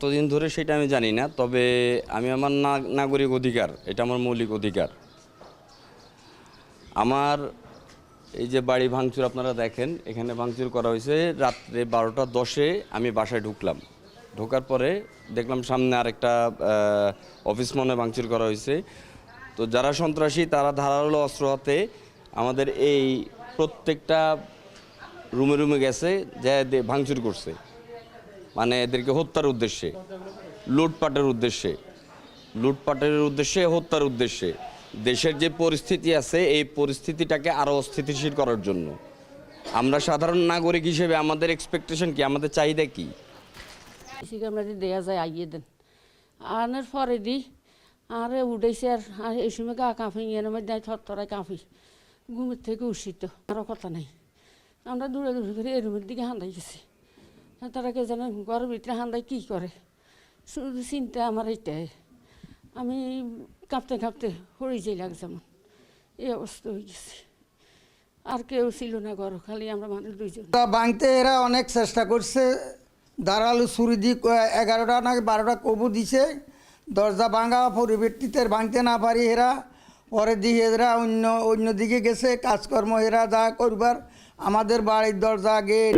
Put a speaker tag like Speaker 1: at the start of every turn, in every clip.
Speaker 1: কতদিন ধরে সেটা আমি জানি না, তবে আমি আমার নাগরিক অধিকার, এটা আমার মৌলিক অধিকার। আমার এই যে বাড়ি ভাঙচুর আপনারা দেখেন, এখানে ভাঙচুর করা হয়েছে রাত্রে বারোটা দশে আমি বাসায় ঢুকলাম। ঢোকার পরে দেখলাম সামনে আরেকটা অফিস মনে ভাঙচুর করা হয়েছে। তো যারা সন্ত্রাসী, তারা ধারালো অস্ত্র হাতে আমাদের এই প্রত্যেকটা রুমে রুমে গেছে, যে ভাঙচুর করছে। মানে এদেরকে হত্যার উদ্দেশ্যে, লুটপাটের উদ্দেশ্যে লুটপাটের উদ্দেশ্যে, হত্যার উদ্দেশ্যে। দেশের যে পরিস্থিতি আছে, এই পরিস্থিতিটাকে আরও অস্থিতিশীল করার জন্য। আমরা সাধারণ নাগরিক হিসেবে আমাদের এক্সপেকটেশন কি? আমাদের চাহিদা কি?
Speaker 2: আমরা দেয়া যায়, আইয়ে দেন। আনার পরে দি, আরে উঠেছে আর এই সময় গা কাঁপি এর মধ্যে থরথরায় ঘুমের থেকে উষিত আরও কথা নাই। আমরা দূরে দূরে করে এর দিকে হান্দাই গেছি তারা কে জানে ঘরের ভিতরে হান্দাই কী করে? শুধু চিন্তা আমার এইটাই। আমি কাঁপতে কাঁপতে হরি যাই আমার। এই অবস্থা হয়ে গেছে। আর কেউ ছিল না ঘর, খালি আমরা মানুষ দুইজন।
Speaker 3: তা ভাঙতে এরা অনেক চেষ্টা করছে। দাঁড়াল ছুরি দি এগারোটা না, বারোটা কবু দিছে। দরজা ভাঙা পরিবর্তিতে ভাঙতে না পারি এরা। পরে দিয়ে এরা অন্য অন্য দিকে গেছে। কাজকর্ম এরা যা করবার। আমাদের বাড়ির দরজা গেট।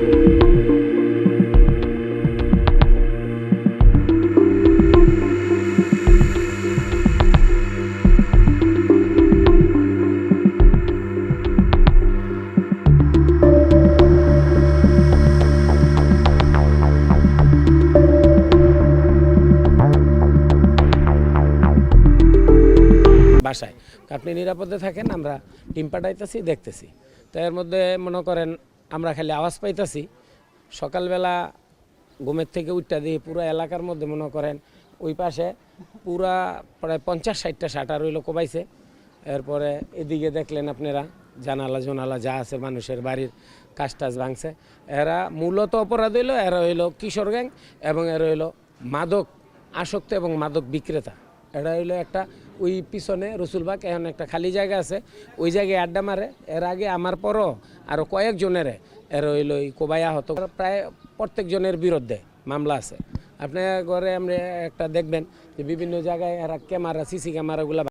Speaker 4: বাসায়। আপনি নিরাপদে থাকেন, আমরা টিম পাঠাইতেছি, দেখতেছি। তো এর মধ্যে মনে করেন, আমরা খালি আওয়াজ পাইতেছি। সকালবেলা ঘুমের থেকে উঠটা দিয়ে পুরো এলাকার মধ্যে মনে করেন, ওই পাশে পুরা প্রায় পঞ্চাশ ষাটটা শাটার রইল কোবাইছে এরপরে এদিকে দেখলেন আপনারা, জানালা জোনালা যা আছে, মানুষের বাড়ির কাজ টাজ ভাঙছে। এরা মূলত অপরাধ হইল, এরা হইল কিশোর গ্যাং এবং এরা হইল মাদক আসক্ত এবং মাদক বিক্রেতা। এটা হইল একটা, ওই পিছনে রসুলবাগ এখন একটা খালি জায়গা আছে। ওই জায়গায় আড্ডা মারে। এর আগে আমার পরও আরও কয়েকজনের এর হইল ওই কোবাইয়া হতো। প্রায় প্রত্যেকজনের বিরুদ্ধে মামলা আছে। আপনার ঘরে আমরা একটা দেখবেন যে বিভিন্ন জায়গায় এরা ক্যামেরা, সিসি ক্যামেরাগুলো